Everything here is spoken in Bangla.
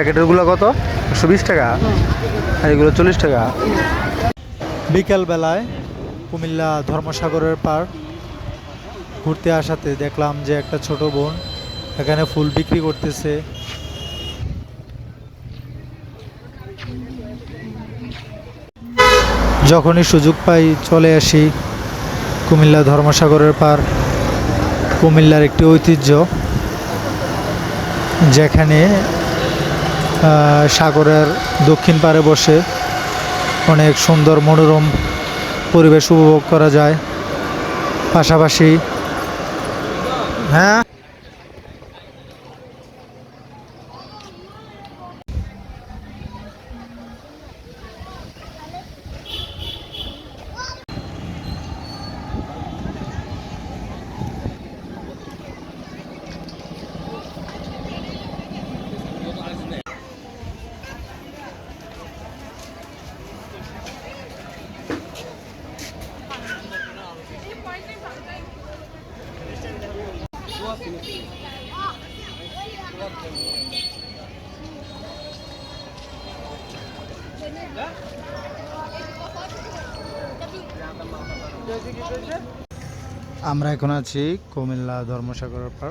প্যাকেটেরগুলো কত? একশো বিশ টাকা। আর এগুলো চল্লিশ টাকা। বিকেল বেলায় কুমিল্লা ধর্মসাগরের পার ঘুরতে আসাতে দেখলাম যে একটা ছোট বোন এখানে ফুল বিক্রি করতেছে। যখনই সুযোগ পাই চলে আসি কুমিল্লা ধর্মসাগরের পার কুমিল্লার একটি ঐতিহ্য, যেখানে সাগরের দক্ষিণ পারে বসে অনেক সুন্দর মনোরম পরিবেশ উপভোগ করা যায়। পাশাপাশি হ্যাঁ? আমরা এখন আছি কুমিল্লা ধর্মসাগরের পর